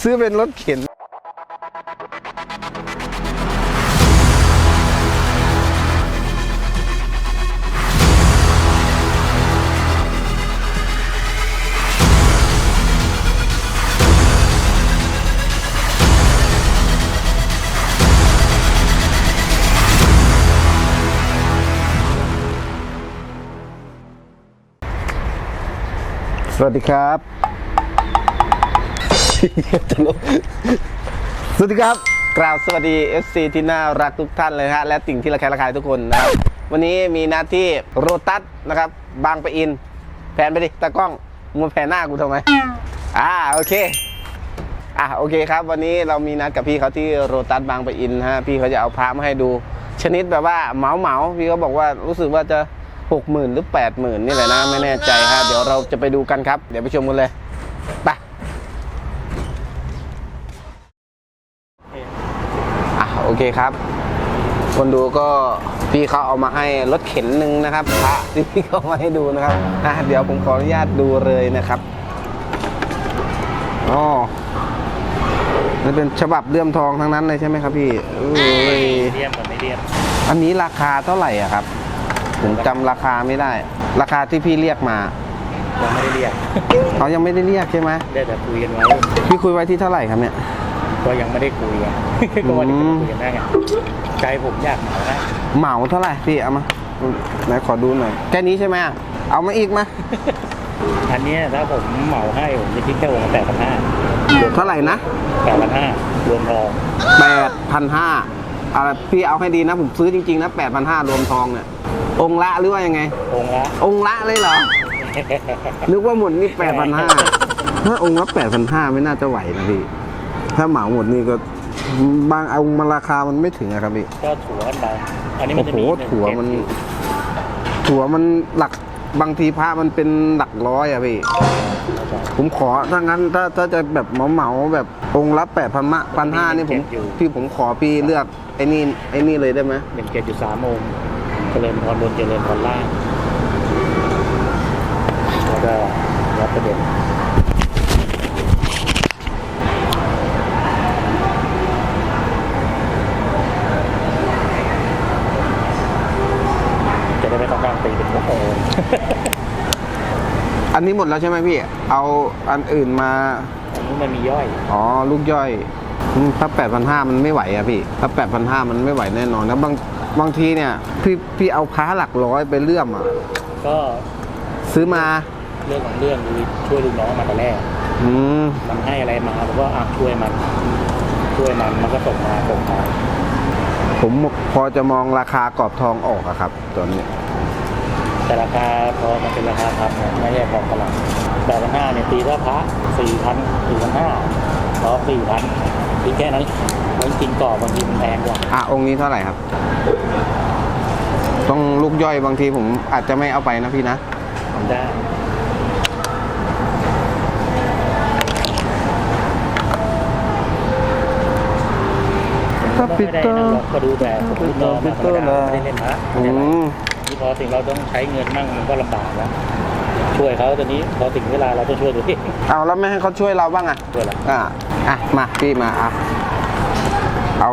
ซื้อเป็นรถเข็นสวัสดีครับ ตลกสวัสดีครับกล่าวสวัสดี FC ที่น่ารักทุกท่านเลยฮะ และติ่งที่ระคายระคายทุกคนนะครับ วันนี้มีหน้าที่โรตัสนะครับ บางปะอิน แผนไปดิตากล้องมึงแผนหน้ากูทำไม อ่า โอเค อะ โอเคครับ วันนี้เรามีนัดกับพี่เขาที่โรตัสบางปะอินฮะ พี่เขาจะเอาพระมาให้ดู ชนิดแบบว่าเหมาเหมาพี่เขาบอกว่ารู้สึกว่าจะหกหมื่นหรือแปดหมื่นนี่แหละนะ ไม่แน่ใจฮะ เดี๋ยวเราจะไปดูกันครับ เดี๋ยวไปชมกันเลย ไป อะโอ เคครับ คนดูก็พี่เขาเอามาให้รถเข็นหนึ่งนะครับพระที่พี่เขาเอามาให้ดูนะครับอะเดี๋ยวผมขออนุญาตดูเลยนะครับอ๋อนี่เป็นฉบับเลื่อมทองทั้งนั้นเลยใช่ไหมครับพี่เอ้ยเรียมกับไม่เรียมอันนี้ราคาเท่าไหร่อะครับผมจำราคาไม่ได้ ราคาที่พี่เรียกมายังไม่ได้เรียกเขายังไม่ได้เรียกใช่ไหมได้แต่คุยกันไว้พี่คุยไว้ที่เท่าไหร่ครับเนี่ย ก็ยังไม่ได้คุยไงก็วันนี้ก็คุยกันได้ไงใจผมอยากเหมานะเหมาเท่าไหร่พี่เอามาไหนขอดูหน่อยแค่นี้ใช่ไหมอะเอามาอีกมาอันเนี้ยถ้าผมเหมาให้ผมจะคิดแค่วงแปดพันห้าเท่าไหร่นะแปดพันห้ารวมทองแปดพันห้าอะไรพี่เอาให้ดีนะผมซื้อจริงๆนะแปดพันห้ารวมทองเนี่ยองค์ละหรือว่ายังไง องค์ละองค์ละเลยเหรอนึกว่าหมดนี่แปดพันห้าถ้าองค์ละแปดพันห้าไม่น่าจะไหวนะพี่ ถ้าเหมาหมดนี่ก็บางองค์มันราคามันไม่ถึงอะครับพี่ก็ถั่วกันไปอันนี้มัโอ้นจะโหมีหนึ่งถั่วมันเจ็ดถั่วมันหลักบางทีพระมันเป็นหลักร้อยอะพี่ ผมขอถ้างั้นถ้าถ้าจะแบบเหมาเหมาๆแบบองค์ละแปดพันมะพันห้านี่ผมพี่ผมขอพี่เลือกไอ้นี่ไอ้นี่เลยได้ไหมหนึ่งเจ็ดจุดสามองค์เจริญพรบนเจริญพรล่างแล้วก็รับประเด็นจะได้ไม่ต้องการตีเป็นโอ้โห อันนี้หมดแล้วใช่ไหมพี่ เอาอันอื่นมา อันนี้มันมีย่อย อ๋อ ลูกย่อยอืมถ้าแปดพันห้ามันไม่ไหวอะพี่ ถ้าแปดพันห้ามันไม่ไหวแน่นอนนะบางบางทีเนี่ยพี่พี่เอาพ้าหลักร้อยไปเลื่อมอะก็ซื้อมาเรื่องของเรื่องคือช่วยลูกน้องมาแต่แรกอืมมันให้อะไรมาผมก็อะช่วยมัน ช่วยมันมันก็ส่งมาส่งมาผมพอจะมองราคากรอบทองออกอะครับตัวนี้ แต่ราคาพอมันเป็นราคาทำเนี่ยไม่ใช่ของตลาดแปดพันห้าเนี่ยตีถ้าพระสี่พันสี่พันห้าพอสี่พันตีแค่นั้นมันกินกรอบบางทีมันแพงกว่าอะองค์นี้เท่าไหร่ครับ ต้องลูกย่อยบางทีผมอาจจะไม่เอาไปนะพี่นะทำได้ถ้าปิไม่ดได้เตอนะร์หรอกก็ดูแต่ผมลูกน้องมาธรรมดาไม่ได้เล่นพระ อืมที่พอถึงเราต้องใช้เงินมั่งมันก็ลำบากแล้วช่วยเขาตอนนี้พอถึงเวลาเราต้องช่วยตัวเองเอาแล้วไม่ให้เขาช่วยเราบ้างอะช่วยละอะอะมาพี่มาอะเอา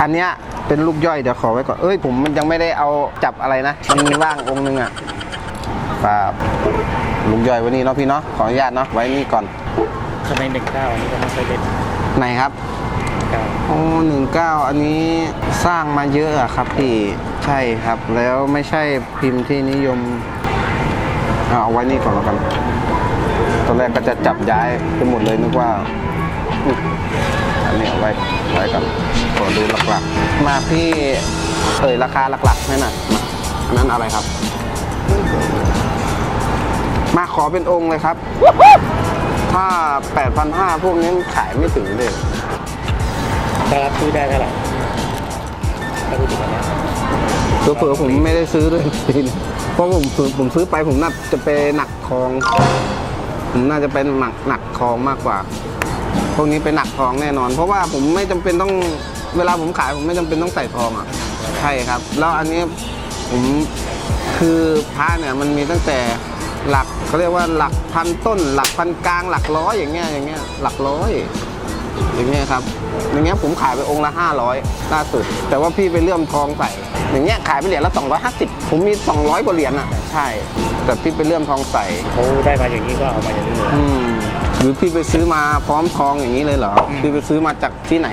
อันเนี้ยเป็นลูกย่อยเดี๋ยวขอไว้ก่อนเอ้ยผมมันยังไม่ได้เอาจับอะไรนะมันมีว่างองค์หนึงอะครับลูกย่อยไวันนี้เนาะพี่เนาะขออนุญาตเนาะไว้นี่ก่อนทำไมหนึ่งเก้าอันนี้ก็ไม่เคยเล่นไหนครับเก้าโอ้หนึ่งเก้าอันนี้สร้างมาเยอะอะครับพี่ ใช่ครับ แล้วไม่ใช่พิมพ์ที่นิยมเอาเอาไว้นี่ก่อนแล้วกัน ตอนแรกก็จะจับย้ายไปหมดเลยนึกว่าอันนี้เอาไว้ไว้ก่อนขอดูหลักๆ มาพี่เอ่ยราคาหลักๆให้หน่อยอันนั้นอะไรครับ มาขอเป็นองค์เลยครับ ถ้า 8,500 พวกนี้ขายไม่ถึงเลยถ้รับซื้อได้เท่าไหร่ถ้าพูดถึงอันเนี้ ตัวเผื่อผมไม่ได้ซื้อด้วยเพราะผมผมซื้อไปผมน่าจะไปหนักทอง ผมน่าจะเป็นหนักหนักทองมากกว่า พวกนี้เป็นหนักทองแน่นอน เพราะว่าผมไม่จำเป็นต้องเวลาผมขายผมไม่จำเป็นต้องใส่ทองอะ ใช่ครับ แล้วอันนี้ผมคือพระเนี่ยมันมีตั้งแต่หลักเขาเรียกว่าหลักพันต้น หลักพันกลางหลักร้อยอย่างเงี้ยอย่างเงี้ยหลักร้อยอย่างเงี้ยครับ อย่างเงี้ยผมขายไปองค์ละ500ล่าสุด แต่ว่าพี่ไปเลื่อมทองใส่ อย่างเงี้ยขายไปเหรียญละ250 ผมมี 200กว่าเหรียญอะ ใช่ แต่พี่ไปเลื่อมทองใส่เขาได้มาอย่างนี้ก็เอามาอย่างนี้เลยอืมหรือพี่ไปซื้อมาพร้อมทองอย่างนี้เลยเหรออืมพี่ไปซื้อมาจากที่ไหน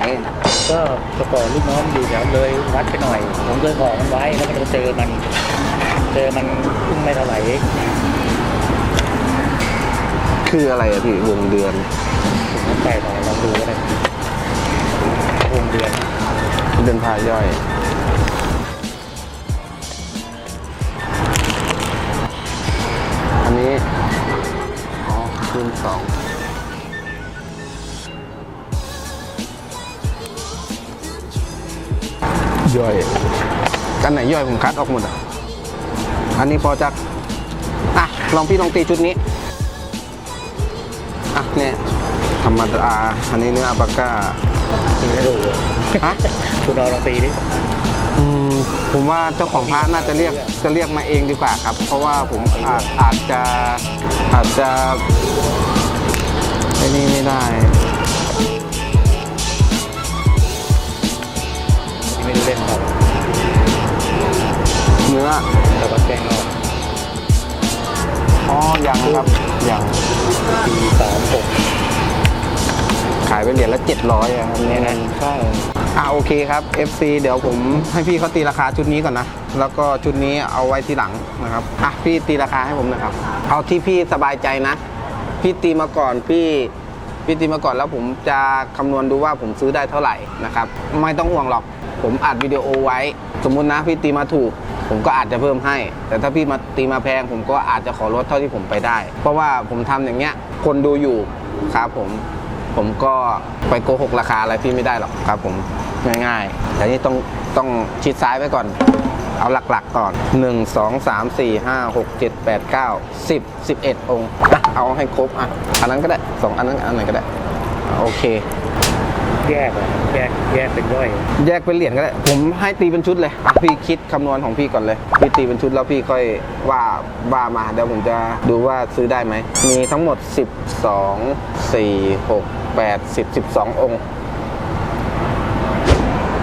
ก็แต่ก่อนลูกน้องอยู่แถวเลยวัดไปหน่อย ผมเคยขอมันไว้แล้วก็ไปเจอมัน เจอมันเพิ่งไม่เท่าไหร่เองคืออะไรอะพี่วงเดือนผมก็ไปหน่อยลองดูก็ได้วงเดือน เดือนพาย่อย นนี้อ๋อคูณสองย่อยกันไหนย่อยผมคัดออกหมดอะ อันนี้พอจะอะ ลองพี่ลองตีชุดนี้ อะเนี่ยธรรมดาอันนี้เนื้ออัลปาก้าตีให้ดูเลยฮะคุณเอาลองตีดิ อืมผมว่าเจ้าของพระน่าจะเรียกจะเรียกมาเองดีกว่าครับ เพราะว่าผมอาจอาจจะอาจจะไอ้นี่ไม่ได้ไม่ได้เล่นครับเนื้อแต่ว่าแกงออกอ๋อยังครับยังปีสามหกขายไปเหรียญละเจ็ดร้อยอะครับเนี่ยนะใช่ อ่าโอเคครับ FC เดี๋ยวผมให้พี่เขาตีราคาชุดนี้ก่อนนะ แล้วก็ชุดนี้เอาไว้ทีหลังนะครับอะพี่ตีราคาให้ผมหนะครับ เอาที่พี่สบายใจนะ พี่ตีมาก่อนพี่พี่ตีมาก่อนแล้วผมจะคำนวณดูว่าผมซื้อได้เท่าไหร่นะครับ ไม่ต้องห่วงหรอก ผมอัดวิดีโอไว้ สมมุตินะพี่ตีมาถูก ผมก็อาจจะเพิ่มให้ แต่ถ้าพี่มาตีมาแพง ผมก็อาจจะขอลดเท่าที่ผมไปได้ เพราะว่าผมทำอย่างเงี้ย คนดูอยู่ครับผมผมก็ไปโกหกราคาอะไรพี่ไม่ได้หรอกครับผม ง่ายๆแต่นี่ต้องต้องชิดซ้ายไว้ก่อน เอาหลักๆก่อน 1 2 3 4 5 6 7 8 9 10 11 องค์อะเอาให้ครบอะอันนั้นก็ได้สองอันนั้นอันไหนก็ได้อะโอเค แยกอะแยกแยกเป็นย่อย แยกเป็นเหรียญก็ได้ ผมให้ตีเป็นชุดเลยอะพี่คิดคำนวณของพี่ก่อนเลย พี่ตีเป็นชุดแล้วพี่ค่อยว่าว่ามาเดี๋ยวผมจะดูว่าซื้อได้ไหม มีทั้งหมด 12 4 6 8 10 12 องค์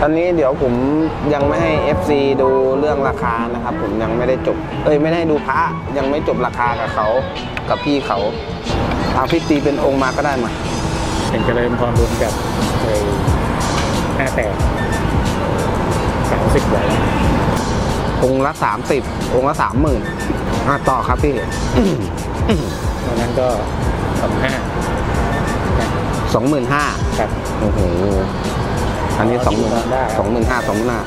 ตอนนี้เดี๋ยวผมยังไม่ให้ FC ดูเรื่องราคานะครับ ผมยังไม่ได้จบ เอ้ยไม่ได้ดูพระยังไม่จบราคากับเขากับพี่เขาเอาพี่ตีเป็นองค์มาก็ได้มาเป็นเจริญพรบุญกับเคยห้าแปดสามสิบไว้องค์ละ 30 องค์ละ30,000อะต่อครับพี่ ตอนนั้นก็สองห้าสองหมื่นห้าครับโอ้โห อันนี้สองหมื่นได้สองหมื่นห้าสองหมื่นห้า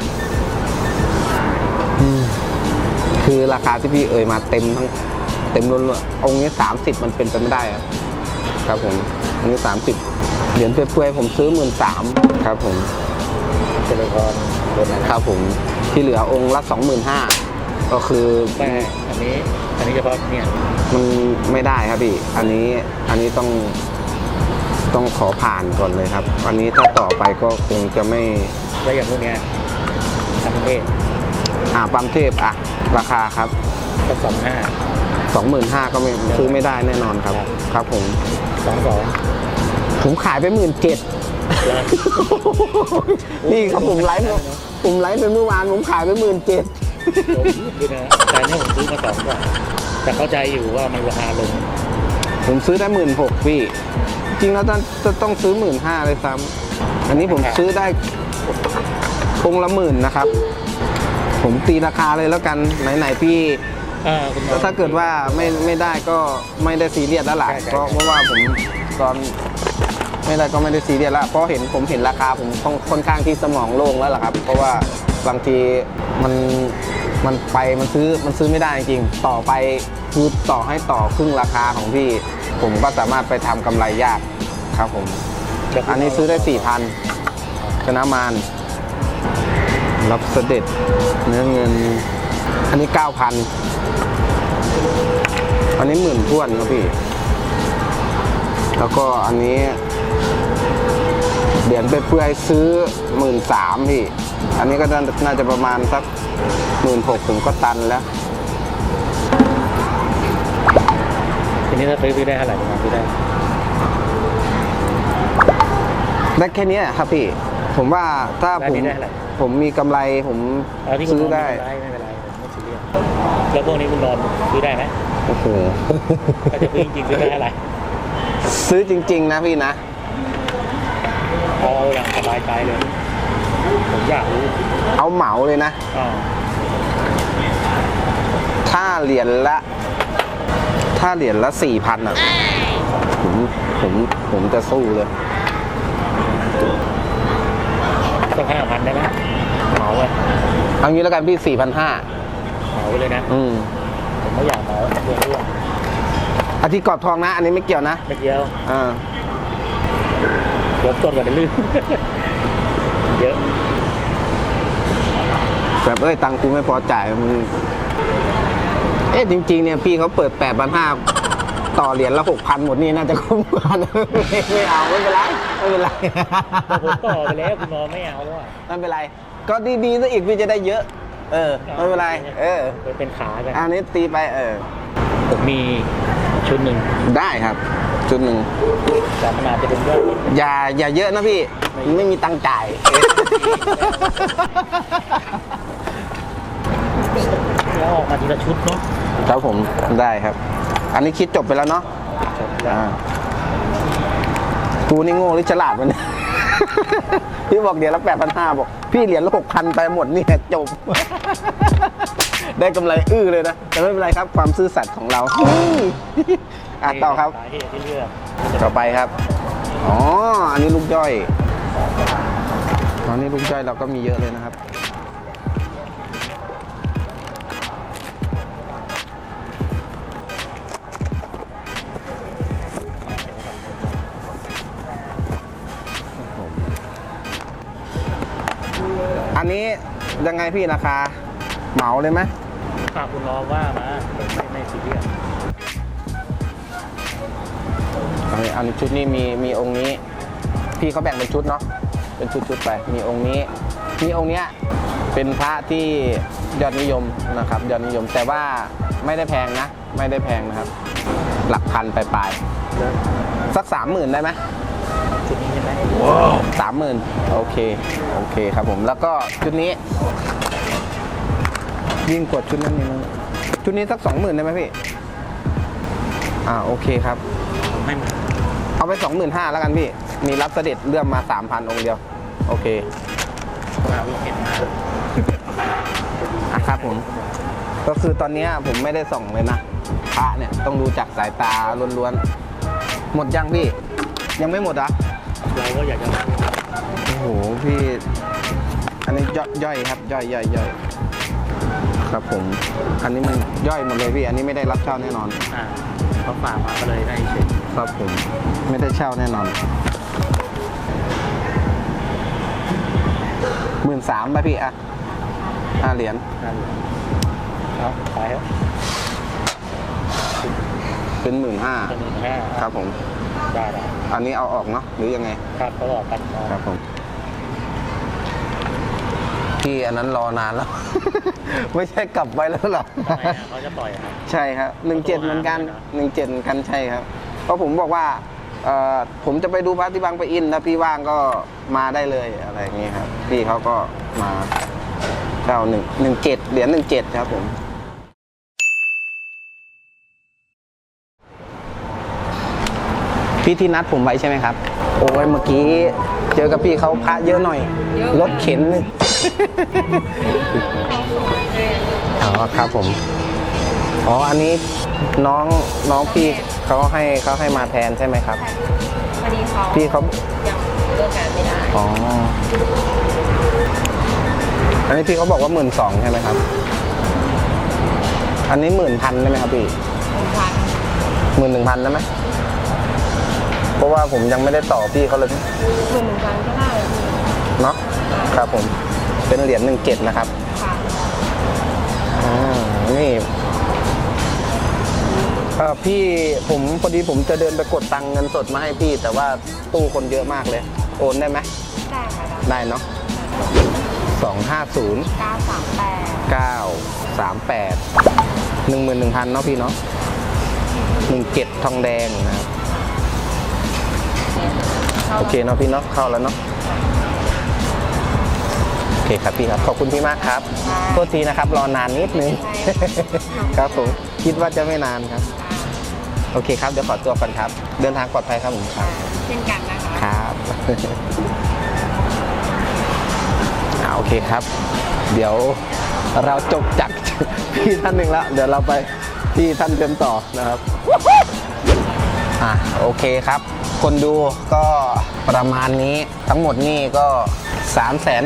คือราคาที่พี่เอ่ยมาเต็มทั้งเต็มล้วนๆองค์นี้สามสิบมันเป็นไปไม่ได้ครับครับผมองค์นี้สามสิบเหรียญเปื่อยๆผมซื้อหมื่นสามครับผมเจริญพรบนนะคครับรับผมที่เหลือองค์ละสองหมื่นห้าก็คือแต่อันนี้อันนี้เฉพาะเนี่ยมันไม่ได้ครับพี่ อันนี้อันนี้ต้อง ต้องขอผ่านก่อนเลยครับ อันนี้ถ้าต่อไปก็คงจะไม่แล้วอย่างพวกเนี้ยทำเทศอ่าปั๊มเทพอะ ราคาครับ ก็สองห้า 25,000ก็ไม่ซื้อไม่ได้แน่นอนครับ ครับผม สองสอง ผมขายไปหมื่นเจ็ด นี่ครับผมไลฟ์เมื่อผมไลฟ์ไปเมื่อวานผมขายไปหมื่นเจ็ดผมด้วยนะแต่เนี่ยผมซื้อมาสองกว่าแต่เข้าใจอยู่ว่ามันราคาลงผมซื้อได้หมื่นหกพี่ จริงแล้วต้องจะต้องซื้อหมื่นห้าเลยซ้ำอันนี้ผมซื้อได้องค์ละหมื่นนะครับ ผมตีราคาเลยแล้วกันไหนๆพี่อ่าคุณหมอแล้วถ้าเกิดว่าไม่ไม่ได้ก็ไม่ได้ซีเรียสแล้วล่ะใช่ใช่เพราะเพราะว่าผมตอนไม่ได้ก็ไม่ได้ซีเรียสแล้วเพราะเห็นผมเห็นราคาผมค่อนค่อนข้างที่สมองโล่งแล้วล่ะครับ เพราะว่าบางทีมันมันไปมันซื้อมันซื้อไม่ได้จริงๆต่อไป คือต่อให้ต่อครึ่งราคาของพี่ ผมก็สามารถไปทำกำไรยากครับผม อันนี้ซื้อได้สี่พันชนะมารรับเสด็จเนื้อเงิน อันนี้เก้าพันอันนี้หมื่นท้วนครับพี่ แล้วก็อันนี้เหรียญไปเพื่อให้ซื้อหมื่นสามพี่ อันนี้ก็น่าน่าจะประมาณสักหมื่นหกถึงก็ตันแล้ว นี้ถ้าซื้อซื้อได้เท่าไหร่ประมาณซื้อได้ได้แค่เนี้ยครับพี่ ผมว่าถ้าได้ผมไม่ได้เท่าไหร่ผมมีกำไรผมเอาที่คุณซื้นออนได้ ไม่เป็นไรไม่เป็นไรผมไม่ซีเรียสแล้วพวกนี้คุณนอนซื้อได้ไหมโอ้โห ถ้าจะซื้อจริงๆซื้อได้เท่าไหร่ซื้อจริง ๆ นะพี่นะ เอาอย่างสบายใจเลย ผมอยากรู้เอาเหมาเลยนะ อ่าถ้าเหรียญละ ถ้าเหรียญละสี่พันอะ ผมผมผมจะสู้เลยต้องห้าพันได้ไหมเหมาเลยเอางี้แล้วกันพี่สี่พันห้าเหมาไปเลยนะ อืมผมไม่อยากเหมาเรื่องเรื่องอาทิตย์กรอบทองนะ อันนี้ไม่เกี่ยวนะ ไม่เกี่ยวอ่าเดี๋ยวจดก่อนเดี๋ยวลืมเยอะแบบเอ้ย ตังค์กูไม่พอจ่ายมึง เอ๊ะจริงๆเนี่ยพี่เขาเปิดแปดพันห้าต่อเหรียญละหกพันหมดนี่น่าจะคุ้มกว่านะไม่ไม่เอาไม่เป็นไรไม่เป็นไรแต่ผมต่อไปแล้วคุณนอนไม่เอาแล้วอะไม่เป็นไร ก็ดีๆซะอีกพี่จะได้เยอะ เออไม่เป็นไรเออไปเป็นขากันอันนี้ตีไปเออผมมีชุดหนึ่งได้ครับ ชุดหนึ่งแต่มันอาจจะเป็นยอดอย่าอย่าเยอะนะพี่ ไม่มีตังค์จ่าย แล้วออกมาทีละชุดเนาะครับผมได้ครับ อันนี้คิดจบไปแล้วเนาะอ่ากูนี่โง่หรือฉลาดมันยพี่บอกเดี๋ยวละแปดพันห้าบอก พี่เหรียญละหกพันไปหมดเนี่ยจบ ได้กำไรอื้อเลยนะ แต่ไม่เป็นไรครับ ความซื่อสัตย์ของเราอะต่อครับสาเหตุที่เลือกต่อไปครับ อ๋อ อันนี้ลูกย่อย ตอนนี้ลูกย่อยเราก็มีเยอะเลยนะครับ ยังไงพี่ราคาเหมาเลยไหมฝากคุณรอว่ามาผมไม่ไม่ซีเรียสอันนี้อันชุดนี้มีมีองค์นี้ พี่เขาแบ่งเป็นชุดเนาะเป็นชุดชุดๆไป มีองค์นี้ มีองค์เนี้ยเป็นพระที่ยอดนิยมนะครับยอดนิยมแต่ว่าไม่ได้แพงนะ ไม่ได้แพงนะครับ หลักพันปลายแล้วๆสักสามหมื่นได้ไหมชุดนี้ใช่ไหม สามหมื่นโอเค โอเคครับผม แล้วก็ชุดนี้ ยิ่งกดชุดนั้นนิดนึงชุดนี้สักสองหมื่นได้ไหมพี่ อ่า โอเคครับผมให้เอาไปสองหมื่นห้าแล้วกันพี่ มีรับเสด็จเลื่อมมาสามพันองค์เดียว โอเคมาวิเห็นมาอะครับผม ก็คือตอนเนี้ยผมไม่ได้ส่องเลยนะพระเนี่ยต้องดูจากสายตาล้วนๆ หมดยังพี่ ยังไม่หมดอะ เราก็อยากจะโอ้โหพี่ อันนี้ย่อยย่อยครับย่อยย่อยย่อยครับผม อันนี้มันย่อยหมดเลยพี่ อันนี้ไม่ได้รับเช่าแน่นอน อ่าเขาฝากมาก็เลยได้เช็คครับผม ไม่ได้เช่าแน่นอนหมื่นสามไปพี่อะห้าเหรียญนั่นเลยเอาไปครับเป็นหมื่นห้าเป็นหนึ่งห้าครับผม ได้ได้อันนี้เอาออกเนาะหรือยังไง ครับเขาบอกกันมาครับผมพี่อันนั้นรอนานแล้ว ไม่ใช่กลับไปแล้วเหรอทำไมอะเขาจะปล่อยอะครับ ใช่ครับหนึ่งเจ็ดเหมือนกันหนึ่งเจ็ดเหมือนกันใช่ครับ เพราะผมบอกว่าเอ่อผมจะไปดูพระที่บางปะอินถ้าพี่ว่างก็มาได้เลยอะไรอย่างเงี้ยครับ พี่เขาก็มาเช่าหนึ่งหนึ่งเจ็ดเหรียญหนึ่งเจ็ดครับผม พี่ที่นัดผมไว้ใช่ไหมครับ โอ้ยเมื่อกี้เจอกับพี่เขาพระเยอะหน่อย รถเข็นเลยอ๋อครับผม อ๋ออันนี้น้องน้องพี่เขาให้เขาให้มาแทนใช่ไหมครับ พอดีเขาพี่เขายังเลิกงานไม่ได้ อ๋อ อันนี้พี่เขาบอกว่าหมื่นสองใช่ไหมครับ อันนี้หมื่นพันได้ไหมครับพี่หนึ่งพันหมื่นหนึ่งพันได้ไหม เพราะว่าผมยังไม่ได้ต่อพี่เขาเลยหมื่นหนึ่งพันก็ได้พี่เนาะครับผมเป็นเหรียญหนึ่งเจ็ดนะครับค่ะอ่านี่เออพี่ผมพอดีผมจะเดินไปกดตังค์เงินสดมาให้พี่ แต่ว่าตู้คนเยอะมากเลย โอนได้ไหมได้ค่ะได้ได้เนาะสองห้าศูนย์เก้าสามแปดเก้าสามแปดหนึ่งหมื่นหนึ่งพันเนาะพี่เนาะหนึ่งเจ็ดทองแดงนะครับ โอเคเนาะพี่เนาะเข้าแล้วเนาะโอเคครับพี่ครับขอบคุณพี่มากครับโทษทีนะครับรอนานนิดนึงครับผมคิดว่าจะไม่นานครับ โอเคครับเดี๋ยวขอตัวก่อนครับ เดินทางปลอดภัยครับผมครับเช่นกันนะคะครับอ่าโอเคครับ เดี๋ยวเราจบจากพี่ท่านหนึ่งแล้ว เดี๋ยวเราไปที่ท่านเต็มต่อนะครับอะโอเคครับ คนดูก็ ประมาณนี้ทั้งหมดนี่ก็ 3 7 2 0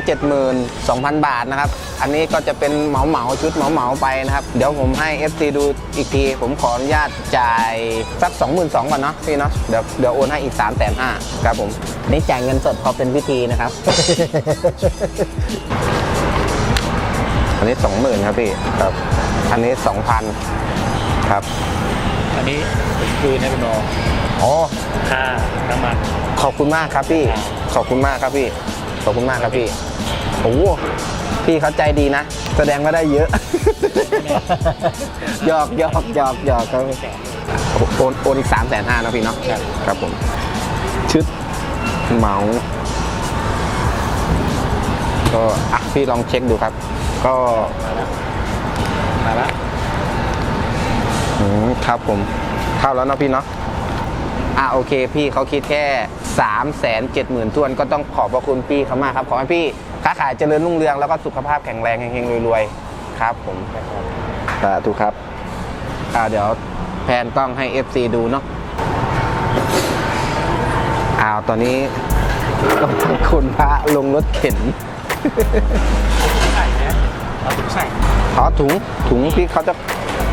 0 0 บาทนะครับ อันนี้ก็จะเป็นเหมาเหมาๆชุดเหมาเหมาๆไปนะครับ เดี๋ยวผมให้ FC ดูอีกที ผมขออนุญาตจ่ายสัก 22,000ก่อนเนาะพี่เนาะเดี๋ยวเดี๋ยวโอนให้อีก 3 5 0 0 0ครับผมนี่จ่ายเงินสดพอเป็นวิธีนะครับ อันนี้ 20,000ครับพี่ครับอันนี้ 2,000 ครับ อันนี้ผมคืนให้คุณโนอ๋อ ค่าน้ำมัน ขอบคุณมากครับพี่ ขอบคุณมากครับพี่ ขอบคุณมากครับพี่ โอ้โหพี่เขาใจดีนะ แสดงว่าได้เยอะ หยอกหยอกหยอกหยอกครับโอนโอนอีกสามแสนห้านะพี่เนาะ ครับครับผม ชุดเหมาก็อะพี่ลองเช็คดูครับ ก็มาแล้วมาแล้วอืมครับผมเข้าแล้วเนาะพี่เนาะอะโอเค พี่เขาคิดแค่ 3ามแสนเจ็ดหมื่นทวนก็ต้องขอบพระคุณพี่เขามากครับ ขอให้พี่ค้าขายเจริญรุ่งเรืองแล้วก็สุขภาพแข็งแรงเฮงๆรวยๆ ครับผมสาธุครับอ่าเดี๋ยวแพนกล้องให้ FC ดูเนาะอ้าวตอนนี้ก็ทั้งคุณพระลงรถเข็นใส่เนี่ยเอาถุงใส่อ๋อถุงถุงพี่เขาจะ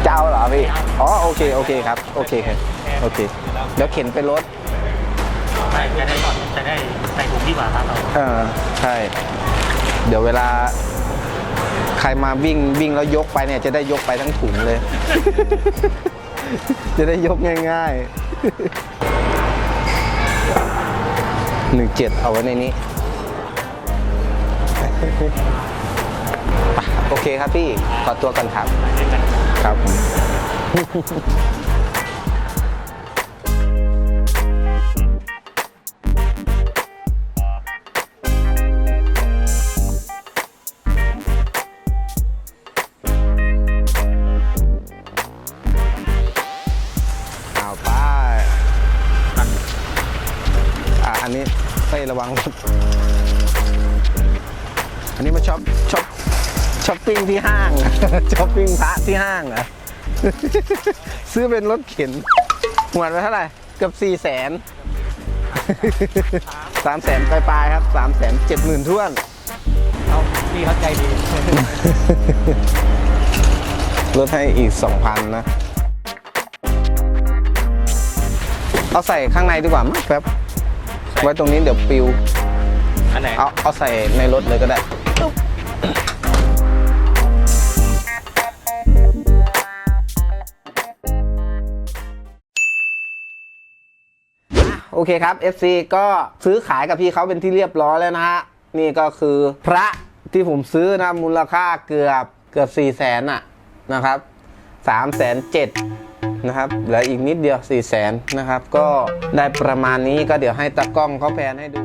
เจ้าเหรอพี่ อ๋อโอเคโอเคครับ โอเคครับโอเค เดี๋ยวเข็นไปรถ ใส่จะได้ก่อนจะได้ใส่ถุงดีกว่าครับเราเออใช่ เดี๋ยวเวลา ใครมาวิ่งวิ่งแล้วยกไปเนี่ยจะได้ยกไปทั้งถุงเลย จะได้ยกง่ายๆหนึ่งเจ็ดเอาไว้ในนี้ โอเคครับพี่ ขอตัวกันครับ ครับ ปปิ้งที่ห้างช้อปปิ้งพระที่ห้างเหรอ ซื้อเป็นรถเข็นหมวดไปเท่าไหร่ เกือบสี่แสนสามแสนปลายๆครับสามแสนเจ็ดหมื่นท่วนเอาพี่เขาใจดี ลดให้อีก2,000นะ เอาใส่ข้างในดีกว่ามั้งแป๊บ ไว้ตรงนี้เดี๋ยวปิว อันไหน เอาเอาใส่ในรถเลยก็ได้ อเคครับ FC ก็ซื้อขายกับพี่เขาเป็นที่เรียบร้อยแล้วนะฮะ นี่ก็คือพระที่ผมซื้อนะมูลค่าเกือบเกือบ4 0 0แสนอะนะครับ3 7 0 0 0นะครับเหลืออีกนิดเดียว4 0 0แสนนะครับ ก็ได้ประมาณนี้ก็เดี๋ยวให้ตากล้องเขาแพนให้ดู